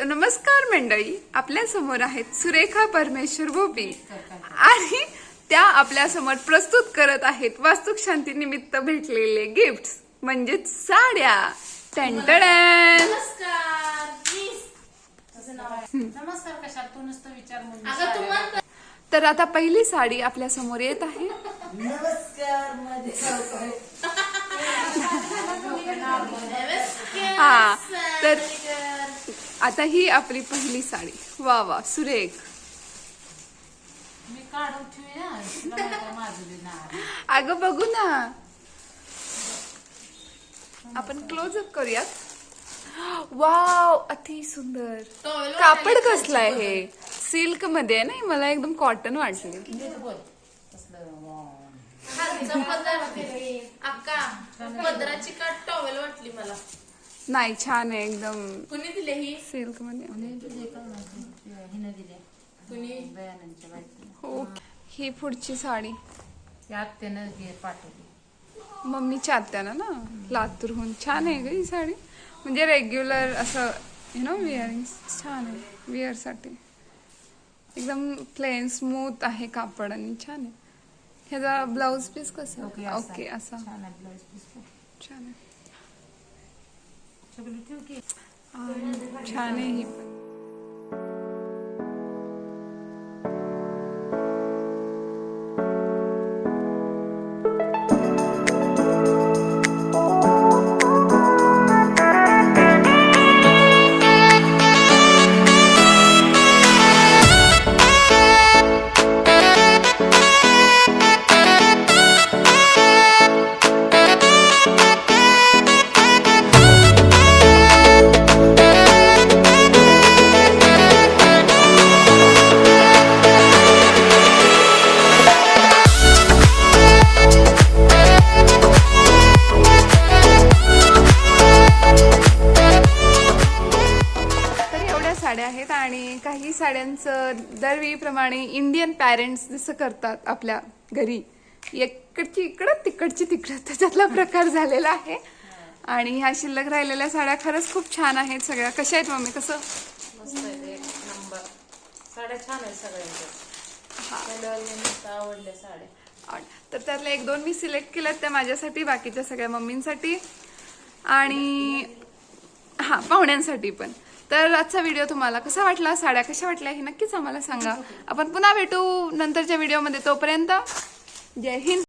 तर नमस्कार मंडळी आपल्यासमोर आहेत सुरेखा परमेश्वर गोपी. आणि त्या आपल्यासमोर प्रस्तुत करत आहेत वास्तुक शांती निमित्त भेटलेले गिफ्ट म्हणजेच साड्या. म्हण तर आता पहिली साडी आपल्यासमोर येत आहे. नमस्कार माझे सावकार हा तर आता ही आपली पहिली साडी. वा वा सुरेख. मी काढून ठेवूया. अगं बघू ना. आपण क्लोजअप करूयात. वाव अति सुंदर. कापड कसलं आहे? हे सिल्कमध्ये आहे नाही? मला एकदम कॉटन वाटले पदराची काट टॉवेल वाटली मला. नाही छान आहे एकदम. कुणी दिले ही? सिल्कमध्ये. कोणी हो. ही पुढची साडी. मम्मीच्या आत्यानं ना? लातूरहून. छान आहे ग ही साडी. म्हणजे रेग्युलर असं यु नो विअरिंग छान आहे. विअरसाठी एकदम प्लेन स्मूथ आहे कापड आणि छान आहे. ह्याचा ब्लाऊज पीस कसं? ओके? असा. ओके असा. छान आहे. छान आहे साड्या आहेत आणि काही साड्यांचं दरवेळीप्रमाणे इंडियन पॅरेंट्स जसं करतात आपल्या घरी इकडची इकडं तिकडची तिकडं. त्याच्यातला प्रकार झालेला आहे. आणि ह्या शिल्लक राहिलेल्या साड्या खरंच खूप छान आहेत सगळ्या. कशा आहेत मम्मी? कसं? साड्या छान आहेत सगळ्यांच्या. आवडल्या साड्या. तर त्यातल्या एक दोन मी सिलेक्ट केल्यात त्या माझ्यासाठी बाकीच्या सगळ्या मम्मींसाठी. आणि हा पाहुण्यांसाठी पण. तर आजचा व्हिडिओ तुम्हाला कसा वाटला? साड्या कशा वाटल्या हे नक्कीच आम्हाला सांगा. आपण पुन्हा भेटू नंतरच्या व्हिडिओमध्ये तोपर्यंत जय हिंद.